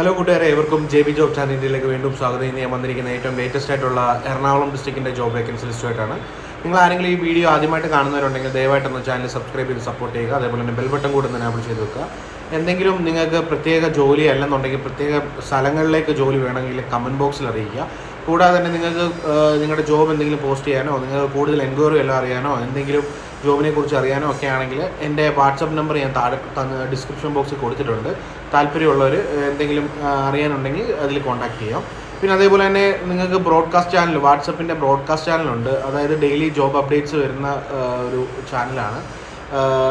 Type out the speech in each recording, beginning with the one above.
Hello കൂട്ടുകാരെ ഏവർക്കും J B job ചാനലിലേക്ക് വീണ്ടും സ്വാഗതം. ഇന്ന് ഞാൻ വന്നിരിക്കുന്ന ഏറ്റവും ലേറ്റസ്റ്റ് ആയിട്ടുള്ള എറണാകുളം ഡിസ്ട്രിക്റ്റിന്റെ ജോബ് വേക്കൻസി ലിസ്റ്റുമായിട്ടാണ് നിങ്ങൾ ആരെങ്കിലും ഈ വീഡിയോ ആദ്യമായിട്ട് കാണുന്നവരുണ്ടെങ്കിൽ ദയവായിട്ട് ഒന്ന് ചാനൽ സബ്സ്ക്രൈബ് ചെയ്ത് സപ്പോർട്ട് ചെയ്യുക. അതേപോലെ തന്നെ ബെൽ ബട്ടൺ കൂടെ ഒന്ന് എനാബിൾ ചെയ്ത് വെക്കുക. എന്തെങ്കിലും നിങ്ങൾക്ക് പ്രത്യേക ജോലി അല്ലെന്നുണ്ടെങ്കിൽ പ്രത്യേക സ്ഥലങ്ങളിലേക്ക് ജോലി വേണമെങ്കിൽ കമന്റ് ബോക്സിൽ അറിയിക്കുക. കൂടാതെ തന്നെ നിങ്ങൾക്ക് നിങ്ങളുടെ ജോബ് എന്തെങ്കിലും പോസ്റ്റ് ചെയ്യാനോ നിങ്ങൾക്ക് കൂടുതൽ എൻക്വയറി എല്ലാം അറിയാനോ എന്തെങ്കിലും ജോബിനെ കുറിച്ച് അറിയാനോ ഒക്കെ ആണെങ്കിൽ എന്റെ വാട്സപ്പ് നമ്പർ ഞാൻ താഴെ ഡിസ്ക്രിപ്ഷൻ ബോക്സിൽ കൊടുത്തിട്ടുണ്ട്. താല്പര്യമുള്ളവർ എന്തെങ്കിലും അറിയാനുണ്ടെങ്കിൽ അതിൽ കോൺടാക്ട് ചെയ്യാം. പിന്നെ അതേപോലെ തന്നെ നിങ്ങൾക്ക് ബ്രോഡ്കാസ്റ്റ് ചാനൽ വാട്സപ്പിന്റെ ബ്രോഡ്കാസ്റ്റ് ചാനലുണ്ട് അതായത് ഡെയിലി ജോബ് അപ്ഡേറ്റ്സ് വരുന്ന ഒരു ചാനലാണ്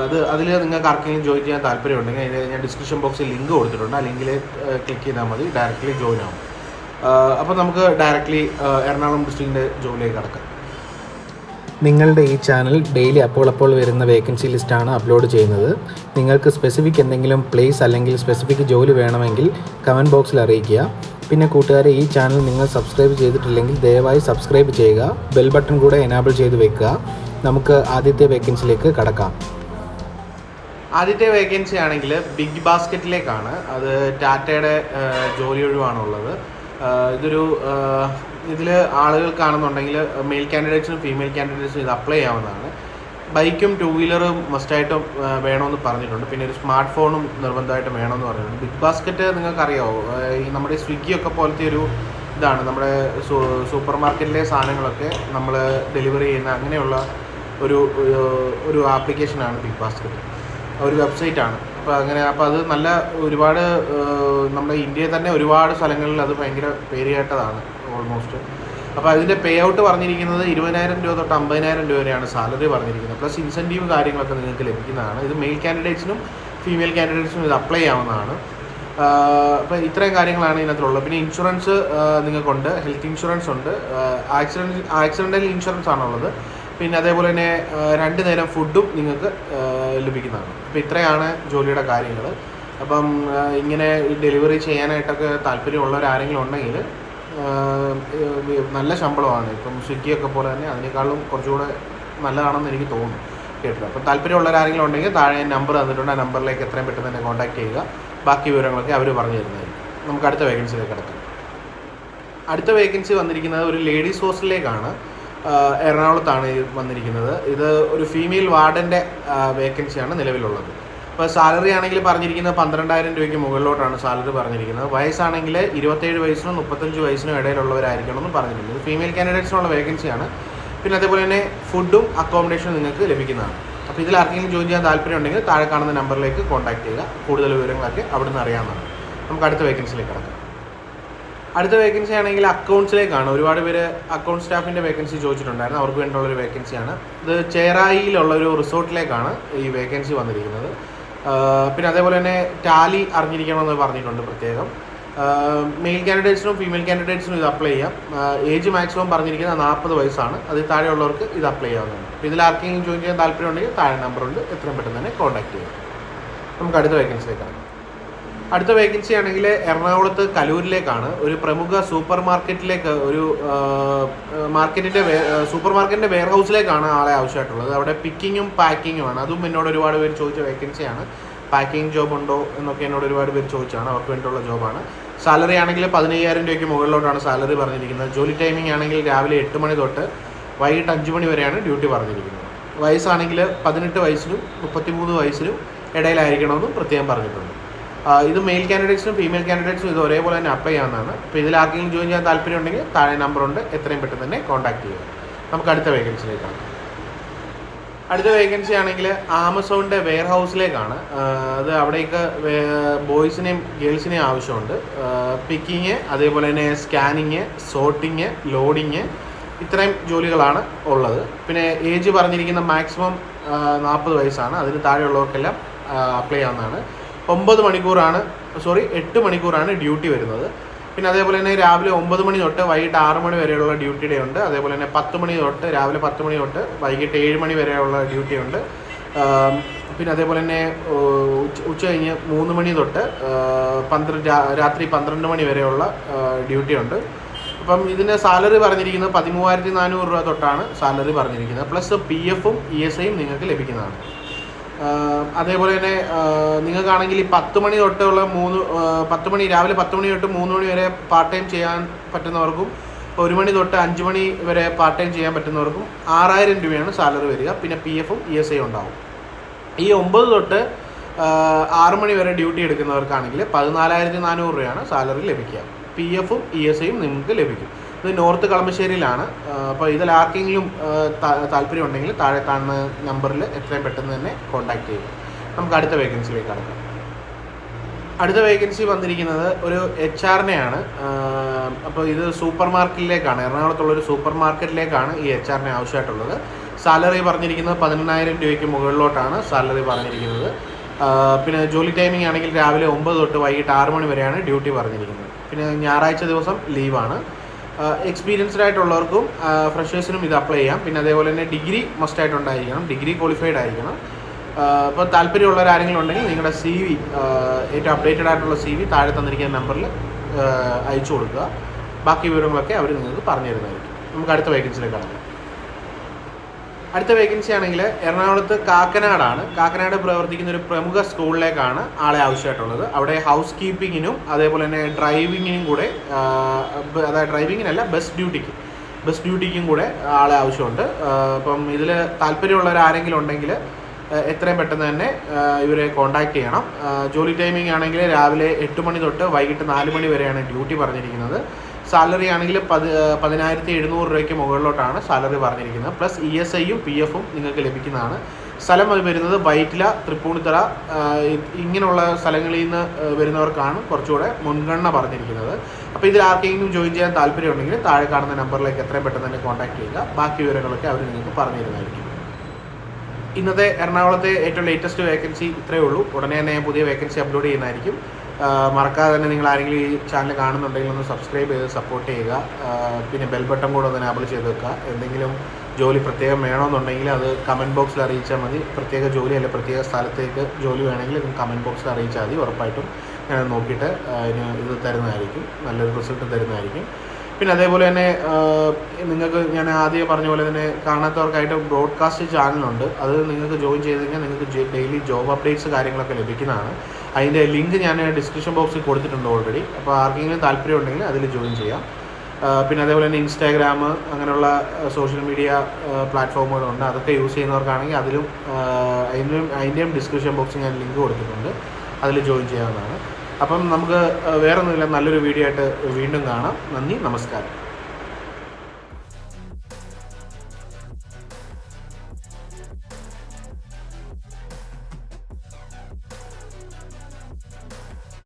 അത് അതിൽ നിങ്ങൾക്ക് ആർക്കെങ്കിലും ജോയിൻ ചെയ്യാൻ താല്പര്യമുണ്ടെങ്കിൽ അതിന് ഞാൻ ഡിസ്ക്രിപ്ഷൻ ബോക്സിൽ ലിങ്ക് കൊടുത്തിട്ടുണ്ട്. ആ ലിങ്കിൽ ക്ലിക്ക് ചെയ്താൽ മതി. ഡയറക്റ്റ്ലി ജോയിൻ ആവും. അപ്പോൾ നമുക്ക് ഡയറക്റ്റ്ലി എറണാകുളം ഡിസ്ട്രിക്റ്റിന്റെ ജോലിയിലേക്ക് കടക്കാം. നിങ്ങളുടെ ഈ ചാനൽ ഡെയിലി അപ്പോൾ അപ്പോൾ വരുന്ന വേക്കൻസി ലിസ്റ്റാണ് അപ്ലോഡ് ചെയ്യുന്നത്. നിങ്ങൾക്ക് സ്പെസിഫിക് എന്തെങ്കിലും പ്ലേസ് അല്ലെങ്കിൽ സ്പെസിഫിക് ജോലി വേണമെങ്കിൽ കമന്റ് ബോക്സിൽ അറിയിക്കുക. പിന്നെ കൂട്ടുകാരെ ഈ ചാനൽ നിങ്ങൾ സബ്സ്ക്രൈബ് ചെയ്തിട്ടില്ലെങ്കിൽ ദയവായി സബ്സ്ക്രൈബ് ചെയ്യുക. ബെൽ ബട്ടൺ കൂടെ എനാബിൾ ചെയ്ത് വെക്കുക. നമുക്ക് ആദ്യത്തെ വേക്കൻസിയിലേക്ക് കടക്കാം. ആദ്യത്തെ വേക്കൻസി ആണെങ്കിൽ ബിഗ് ബാസ്ക്കറ്റിലേക്കാണ് അത് ടാറ്റയുടെ ജോലി ഒഴിവാണുള്ളത്. ഇതൊരു ഇതിൽ ആളുകൾക്കാണെന്നുണ്ടെങ്കിൽ മെയിൽ കാൻഡിഡേറ്റ്സിനും ഫീമെയിൽ കാൻഡിഡേറ്റ്സിനും ഇത് അപ്ലൈ ചെയ്യാവുന്നതാണ്. ബൈക്കും ടൂ വീലറും മസ്റ്റായിട്ടും വേണമെന്ന് പറഞ്ഞിട്ടുണ്ട്. പിന്നെ ഒരു സ്മാർട്ട് ഫോണും നിർബന്ധമായിട്ടും വേണമെന്ന് പറഞ്ഞിട്ടുണ്ട്. ബിഗ് ബാസ്ക്കറ്റ് നിങ്ങൾക്കറിയാവോ? ഈ നമ്മുടെ സ്വിഗ്ഗിയൊക്കെ പോലത്തെ ഒരു ഇതാണ്. നമ്മുടെ സൂപ്പർ മാർക്കറ്റിലെ സാധനങ്ങളൊക്കെ നമ്മൾ ഡെലിവറി ചെയ്യുന്ന അങ്ങനെയുള്ള ഒരു ഒരു- ആപ്ലിക്കേഷനാണ് ബിഗ് ബാസ്ക്കറ്റ് ഒരു വെബ്സൈറ്റാണ് അപ്പോൾ അങ്ങനെ അപ്പോൾ അത് നല്ല ഒരുപാട് നമ്മുടെ ഇന്ത്യയിൽ തന്നെ ഒരുപാട് സ്ഥലങ്ങളിൽ അത് ഭയങ്കര പേര് കേട്ടതാണ്. ഓൾമോസ്റ്റ് അപ്പോൾ അതിന്റെ പേ ഔട്ട് പറഞ്ഞിരിക്കുന്നത് ഇരുപതിനായിരം രൂപ തൊട്ട് അമ്പതിനായിരം രൂപ വരെയാണ് സാലറി പറഞ്ഞിരിക്കുന്നത്. പ്ലസ് ഇൻസെന്റീവ് കാര്യങ്ങളൊക്കെ നിങ്ങൾക്ക് ലഭിക്കുന്നതാണ്. ഇത് മെയിൽ കാൻഡിഡേറ്റ്സിനും ഫീമെയിൽ കാൻഡിഡേറ്റ്സിനും ഇത് അപ്ലൈ ആവുന്നതാണ്. അപ്പോൾ ഇത്രയും കാര്യങ്ങളാണ് ഇതിനകത്തുള്ളത് പിന്നെ ഇൻഷുറൻസ് നിങ്ങൾക്കുണ്ട്. ഹെൽത്ത് ഇൻഷുറൻസ് ഉണ്ട്. ആക്സിഡന്റ് ആക്സിഡന്റൽ ഇൻഷുറൻസ് ആണുള്ളത്. പിന്നെ അതേപോലെ തന്നെ രണ്ട് നേരം ഫുഡും നിങ്ങൾക്ക് ലഭിക്കുന്നതാണ്. അപ്പോൾ ഇത്രയാണ് ജോലിയുടെ കാര്യങ്ങൾ അപ്പം ഇങ്ങനെ ഡെലിവറി ചെയ്യാനായിട്ടൊക്കെ താല്പര്യമുള്ളവരാരെങ്കിലും ഉണ്ടെങ്കിൽ നല്ല ശമ്പളമാണ്. ഇപ്പം സ്വിഗ്ഗിയൊക്കെ പോലെ തന്നെ അതിനേക്കാളും കുറച്ചുകൂടെ നല്ലതാണെന്ന് എനിക്ക് തോന്നുന്നു കേട്ടിട്ട്. അപ്പം താല്പര്യമുള്ളവരാരെങ്കിലും ഉണ്ടെങ്കിൽ താഴെ നമ്പർ തന്നിട്ടുണ്ട്. ആ നമ്പറിലേക്ക് എത്രയും പെട്ടെന്ന് തന്നെ കോൺടാക്ട് ചെയ്യുക. ബാക്കി വിവരങ്ങളൊക്കെ അവർ പറഞ്ഞു തരുന്നതായിരിക്കും. നമുക്ക് അടുത്ത വേക്കൻസിയിലേക്ക് കിടക്കാം. അടുത്ത വേക്കൻസി വന്നിരിക്കുന്നത് ഒരു ലേഡീസ് ഹോസ്റ്റലിലേക്കാണ് എറണാകുളത്താണ് വന്നിരിക്കുന്നത്. ഇത് ഒരു ഫീമെയിൽ വാർഡന്റെ വേക്കൻസിയാണ് നിലവിലുള്ളത്. ഇപ്പോൾ സാലറി ആണെങ്കിൽ പറഞ്ഞിരിക്കുന്നത് പന്ത്രണ്ടായിരം രൂപയ്ക്ക് മുകളിലോട്ടാണ് സാലറി പറഞ്ഞിരിക്കുന്നത്. വയസ്സാണെങ്കിൽ ഇരുപത്തേഴ് വയസ്സിനും മുപ്പത്തഞ്ച് വയസ്സിനും ഇടയിലുള്ളവരായിരിക്കണം എന്ന് പറഞ്ഞിട്ടുണ്ട്. ഇത് ഫീമെയിൽ കാൻഡിഡേറ്റ്സിനുള്ള വേക്കൻസിയാണ് പിന്നെ അതേപോലെ തന്നെ ഫുഡും അക്കോമഡേഷനും നിങ്ങൾക്ക് ലഭിക്കുന്നതാണ്. അപ്പോൾ ഇതിൽ ആർക്കെങ്കിലും ജോയിൻ ചെയ്യാൻ താല്പര്യം ഉണ്ടെങ്കിൽ താഴെ കാണുന്ന നമ്പറിലേക്ക് കോൺടാക്ട് ചെയ്യുക. കൂടുതൽ വിവരങ്ങളൊക്കെ അവിടെ നിന്ന് അറിയാവുന്നതാണ്. നമുക്ക് അടുത്ത വേക്കൻസിയിലേക്ക് കിടക്കാം. അടുത്ത വേക്കൻസി ആണെങ്കിൽ അക്കൗണ്ട്സിലേക്കാണ് ഒരുപാട് പേര് അക്കൗണ്ട് സ്റ്റാഫിന്റെ വേക്കൻസി ചോദിച്ചിട്ടുണ്ടായിരുന്നു. അവർക്ക് വേണ്ടിയുള്ള ഒരു വേക്കൻസിയാണ് ഇത് ചേറായിയിലുള്ള ഒരു റിസോർട്ടിലേക്കാണ് ഈ വേക്കൻസി വന്നിരിക്കുന്നത്. പിന്നെ അതേപോലെ തന്നെ ടാലി അറിഞ്ഞിരിക്കണമെന്ന് പറഞ്ഞിട്ടുണ്ട് പ്രത്യേകം. മെയിൽ കാൻഡിഡേറ്റ്സിനും ഫീമെയിൽ കാൻഡിഡേറ്റ്സിനും ഇത് അപ്ലൈ ചെയ്യാം. ഏജ് മാക്സിമം പറഞ്ഞിരിക്കുന്നത് നാൽപ്പത് വയസ്സാണ്. അതിൽ താഴെയുള്ളവർക്ക് ഇത് അപ്ലൈ ചെയ്യാവുന്നതാണ്. ഇതിൽ ആർക്കെങ്കിലും ജോയിൻ ചെയ്യാൻ താല്പര്യമുണ്ടെങ്കിൽ താഴെ നമ്പറുണ്ട്. എത്രയും പെട്ടെന്ന് തന്നെ കോൺടാക്ട് ചെയ്യാം. നമുക്ക് അടുത്ത വേക്കൻസിയിലേക്ക് വേക്കൻസിയിലേക്കാണ് അടുത്ത വേക്കൻസി ആണെങ്കിൽ എറണാകുളത്ത് കലൂരിലേക്കാണ്. ഒരു പ്രമുഖ സൂപ്പർ മാർക്കറ്റിലേക്ക് ഒരു മാർക്കറ്റിന്റെ സൂപ്പർ മാർക്കറ്റിന്റെ വെയർ ഹൗസിലേക്കാണ് ആളെ ആവശ്യമായിട്ടുള്ളത്. അവിടെ പിക്കിങ്ങും പാക്കിങ്ങുമാണ് അതും എന്നോട് ഒരുപാട് പേര് ചോദിച്ച വേക്കൻസിയാണ് പാക്കിംഗ് ജോബ് ഉണ്ടോ എന്നൊക്കെ എന്നോട് ഒരുപാട് പേര് ചോദിച്ചാണ് അവർക്ക് വേണ്ടിയുള്ള ജോബാണ് സാലറി ആണെങ്കിൽ പതിനയ്യായിരം രൂപയ്ക്ക് മുകളിലോട്ടാണ് സാലറി പറഞ്ഞിരിക്കുന്നത്. ജോലി ടൈമിംഗ് ആണെങ്കിൽ രാവിലെ എട്ട് മണി തൊട്ട് വൈകിട്ട് അഞ്ച് മണി വരെയാണ് ഡ്യൂട്ടി പറഞ്ഞിരിക്കുന്നത്. വയസ്സാണെങ്കിൽ പതിനെട്ട് വയസ്സിലും മുപ്പത്തിമൂന്ന് വയസ്സിലും ഇടയിലായിരിക്കണമെന്നും പ്രത്യേകം പറഞ്ഞിട്ടുണ്ട്. ഇത് മെയിൽ കാൻഡിഡേറ്റ്സിനും ഫീമെയിൽ കാൻഡിഡേറ്റ്സും ഇത് ഒരേപോലെ തന്നെ അപ്ലൈ ചെയ്യാവുന്നതാണ് അപ്പോൾ ഇതിൽ ആർക്കെങ്കിലും ജോയിൻ ചെയ്യാൻ താല്പര്യം ഉണ്ടെങ്കിൽ താഴെ നമ്പറുണ്ട് എത്രയും പെട്ടെന്ന് തന്നെ കോൺടാക്ട് ചെയ്യുക. നമുക്ക് അടുത്ത വേക്കൻസിയിലേക്കാണ് അടുത്ത വേക്കൻസി ആണെങ്കിൽ ആമസോണിന്റെ വെയർ ഹൗസിലേക്കാണ് അത് അവിടേക്ക് ബോയ്സിനെയും ഗേൾസിനെയും ആവശ്യമുണ്ട്. പിക്കിങ് അതേപോലെ തന്നെ സ്കാനിങ് സോർട്ടിങ് ലോഡിങ് ഇത്രയും ജോലികളാണ് ഉള്ളത്. പിന്നെ ഏജ് പറഞ്ഞിരിക്കുന്ന മാക്സിമം നാൽപ്പത് വയസ്സാണ്. അതിന് താഴെയുള്ളവർക്കെല്ലാം അപ്ലൈ ചെയ്യാവുന്നതാണ് ഒമ്പത് മണിക്കൂറാണ് സോറി എട്ട് മണിക്കൂറാണ് ഡ്യൂട്ടി വരുന്നത്. പിന്നെ അതേപോലെ തന്നെ രാവിലെ ഒമ്പത് മണി തൊട്ട് വൈകിട്ട് ആറ് മണി വരെയുള്ള ഡ്യൂട്ടി ഡേ ഉണ്ട്. അതേപോലെ തന്നെ പത്ത് മണി തൊട്ട് രാവിലെ പത്ത് മണി തൊട്ട് വൈകിട്ട് ഏഴ് മണി വരെയുള്ള ഡ്യൂട്ടി ഉണ്ട്. പിന്നെ അതേപോലെ തന്നെ ഉച്ച കഴിഞ്ഞ് മൂന്ന് മണി തൊട്ട് പന്ത്രണ്ട് രാത്രി പന്ത്രണ്ട് മണി വരെയുള്ള ഡ്യൂട്ടി ഉണ്ട്. അപ്പം ഇതിന്റെ സാലറി പറഞ്ഞിരിക്കുന്നത് പതിമൂവായിരത്തി നാനൂറ് രൂപ തൊട്ടാണ് സാലറി പറഞ്ഞിരിക്കുന്നത്. പ്ലസ് പി എഫും ഇ എസ് ഐയും നിങ്ങൾക്ക് ലഭിക്കുന്നതാണ്. അതേപോലെ തന്നെ നിങ്ങൾക്കാണെങ്കിൽ ഈ പത്ത് മണി തൊട്ടുള്ള മൂന്ന് പത്ത് മണി രാവിലെ പത്ത് മണി തൊട്ട് മൂന്ന് മണി വരെ പാർട്ട് ടൈം ചെയ്യാൻ പറ്റുന്നവർക്കും ഒരു മണി തൊട്ട് അഞ്ച് മണി വരെ പാർട്ട് ടൈം ചെയ്യാൻ പറ്റുന്നവർക്കും ആറായിരം രൂപയാണ് സാലറി വരിക. പിന്നെ പി എഫും ഇ എസ് ഐ ഉണ്ടാവും. ഈ ഒമ്പത് തൊട്ട് ആറ് മണി വരെ ഡ്യൂട്ടി എടുക്കുന്നവർക്കാണെങ്കിൽ പതിനാലായിരത്തി നാനൂറ് രൂപയാണ് സാലറി ലഭിക്കുക. പി എഫും ഇ എസ് ഐയും നിങ്ങൾക്ക് ലഭിക്കും. ഇത് നോർത്ത് കളമശ്ശേരിയിലാണ്. അപ്പോൾ ഇതിൽ ആർക്കെങ്കിലും താല്പര്യം ഉണ്ടെങ്കിൽ താഴെ കാണുന്ന നമ്പറിൽ എത്രയും പെട്ടെന്ന് തന്നെ കോൺടാക്ട് ചെയ്യുക. നമുക്ക് അടുത്ത വേക്കൻസിയിലേക്ക് കടക്കാം. അടുത്ത വേക്കൻസി വന്നിരിക്കുന്നത് ഒരു എച്ച് ആറിനെയാണ്. അപ്പോൾ ഇത് സൂപ്പർ മാർക്കറ്റിലേക്കാണ് എറണാകുളത്തുള്ള ഒരു സൂപ്പർ മാർക്കറ്റിലേക്കാണ് ഈ എച്ച് ആറിനെ ആവശ്യമായിട്ടുള്ളത്. സാലറി പറഞ്ഞിരിക്കുന്നത് പതിനെണ്ണായിരം രൂപയ്ക്ക് മുകളിലോട്ടാണ് സാലറി പറഞ്ഞിരിക്കുന്നത്. പിന്നെ ജോലി ടൈമിംഗ് ആണെങ്കിൽ രാവിലെ ഒമ്പത് തൊട്ട് വൈകിട്ട് ആറ് മണി വരെയാണ് ഡ്യൂട്ടി പറഞ്ഞിരിക്കുന്നത്. പിന്നെ ഞായറാഴ്ച ദിവസം ലീവാണ്. എക്സ്പീരിയൻസ്ഡ് ആയിട്ടുള്ളവർക്കും ഫ്രഷേഴ്സിനും ഇത് അപ്ലൈ ചെയ്യാം. പിന്നെ അതേപോലെ തന്നെ ഡിഗ്രി മസ്റ്റ് ആയിട്ടുണ്ടായിരിക്കണം. ഡിഗ്രി ക്വാളിഫൈഡ് ആയിരിക്കണം. അപ്പോൾ താല്പര്യമുള്ളവർ ആരെങ്കിലും ഉണ്ടെങ്കിൽ നിങ്ങളുടെ സി വി ഏറ്റവും അപ്ഡേറ്റഡ് ആയിട്ടുള്ള സി വി താഴെ തന്നിരിക്കുന്ന നമ്പറിൽ അയച്ചു കൊടുക്കുക. ബാക്കി വിവരങ്ങളൊക്കെ അവർ നിങ്ങൾക്ക് പറഞ്ഞു തരുന്നതായിരിക്കും നമുക്ക് അടുത്ത വേക്കൻസിയിലേക്ക് കടക്കാം. അടുത്ത വേക്കൻസി ആണെങ്കിൽ എറണാകുളത്ത് കാക്കനാടാണ്. കാക്കനാട് പ്രവർത്തിക്കുന്ന ഒരു പ്രമുഖ സ്കൂളിലേക്കാണ് ആളെ ആവശ്യമായിട്ടുള്ളത്. അവിടെ ഹൗസ് കീപ്പിങ്ങിനും അതേപോലെ തന്നെ ഡ്രൈവിങ്ങിനും കൂടെ അതായത് ഡ്രൈവിങ്ങിനല്ല ബസ് ഡ്യൂട്ടിക്ക് ബസ് ഡ്യൂട്ടിക്കും കൂടെ ആളെ ആവശ്യമുണ്ട്. അപ്പം ഇതിൽ താല്പര്യമുള്ളവർ ആരെങ്കിലും ഉണ്ടെങ്കിൽ എത്രയും പെട്ടെന്ന് തന്നെ ഇവരെ കോൺടാക്ട് ചെയ്യണം. ജോലി ടൈമിംഗ് ആണെങ്കിൽ രാവിലെ എട്ട് മണി തൊട്ട് വൈകിട്ട് നാല് മണി വരെയാണ് ഡ്യൂട്ടി പറഞ്ഞിരിക്കുന്നത്. സാലറി ആണെങ്കിൽ പതി പതിനായിരത്തി എഴുന്നൂറ് രൂപയ്ക്ക് മുകളിലോട്ടാണ് സാലറി പറഞ്ഞിരിക്കുന്നത്. പ്ലസ് ഇ എസ് ഐയും പി എഫും നിങ്ങൾക്ക് ലഭിക്കുന്നതാണ്. സ്ഥലം അത് വരുന്നത് വൈറ്റില തൃപ്പൂണിത്തറ ഇങ്ങനെയുള്ള സ്ഥലങ്ങളിൽ നിന്ന് വരുന്നവർക്കാണ് കുറച്ചുകൂടെ മുൻഗണന പറഞ്ഞിരിക്കുന്നത്. അപ്പോൾ ഇതിൽ ആർക്കെങ്കിലും ജോയിൻ ചെയ്യാൻ താല്പര്യമുണ്ടെങ്കിൽ താഴെ കാണുന്ന നമ്പറിലേക്ക് എത്രയും പെട്ടെന്ന് തന്നെ കോൺടാക്ട് ചെയ്യുക. ബാക്കി വിവരങ്ങളൊക്കെ അവർ നിങ്ങൾക്ക് പറഞ്ഞു തരുന്നതായിരിക്കും ഇന്നത്തെ എറണാകുളത്തെ ഏറ്റവും ലേറ്റസ്റ്റ് വേക്കൻസി ഇത്രയേ ഉള്ളൂ. ഉടനെ തന്നെ പുതിയ വേക്കൻസി അപ്ലോഡ് ചെയ്യുന്നതായിരിക്കും. മറക്കാതെ തന്നെ നിങ്ങൾ ആരെങ്കിലും ഈ ചാനൽ കാണുന്നുണ്ടെങ്കിൽ ഒന്ന് സബ്സ്ക്രൈബ് ചെയ്ത് സപ്പോർട്ട് ചെയ്യുക. പിന്നെ ബെൽ ബട്ടൺ കൂടെ ഒന്ന് എനാബിൾ ചെയ്ത് വെക്കുക. എന്തെങ്കിലും ജോലി പ്രത്യേകം വേണമെന്നുണ്ടെങ്കിൽ അത് കമന്റ് ബോക്സിൽ അറിയിച്ചാൽ മതി. പ്രത്യേക ജോലി അല്ലെങ്കിൽ പ്രത്യേക സ്ഥലത്തേക്ക് ജോലി വേണമെങ്കിൽ നിങ്ങൾ കമന്റ് ബോക്സിൽ അറിയിച്ചാൽ മതി. ഉറപ്പായിട്ടും ഞാൻ നോക്കിയിട്ട് അതിന് ഇത് തരുന്നതായിരിക്കും. നല്ലൊരു റിസൾട്ട് തരുന്നതായിരിക്കും. പിന്നെ അതേപോലെ തന്നെ നിങ്ങൾക്ക് ഞാൻ ആദ്യം പറഞ്ഞ പോലെ തന്നെ കാണാത്തവർക്കായിട്ട് ബ്രോഡ്കാസ്റ്റ് ചാനലുണ്ട് അത് നിങ്ങൾക്ക് ജോയിൻ ചെയ്ത് കഴിഞ്ഞാൽ നിങ്ങൾക്ക് ഡെയിലി ജോബ് അപ്ഡേറ്റ്സ് കാര്യങ്ങളൊക്കെ ലഭിക്കുന്നതാണ്. അതിന്റെ ലിങ്ക് ഞാൻ ഡിസ്ക്രിപ്ഷൻ ബോക്സിൽ കൊടുത്തിട്ടുണ്ട് ഓൾറെഡി അപ്പോൾ ആർക്കെങ്കിലും താല്പര്യം ഉണ്ടെങ്കിൽ അതിൽ ജോയിൻ ചെയ്യാം. പിന്നെ അതേപോലെ തന്നെ ഇൻസ്റ്റാഗ്രാം അങ്ങനെയുള്ള സോഷ്യൽ മീഡിയ പ്ലാറ്റ്ഫോമുകളുണ്ട് അതൊക്കെ യൂസ് ചെയ്യുന്നവർക്കാണെങ്കിൽ അതിലും അതിന്റെയും അതിന്റെയും ഡിസ്ക്രിപ്ഷൻ ബോക്സിൽ ഞാൻ ലിങ്ക് കൊടുത്തിട്ടുണ്ട്. അതിൽ ജോയിൻ ചെയ്യാവുന്നതാണ്. അപ്പം നമുക്ക് വേറെ ഒന്നുമില്ല നല്ലൊരു വീഡിയോ ആയിട്ട് വീണ്ടും കാണാം. നന്ദി. നമസ്കാരം.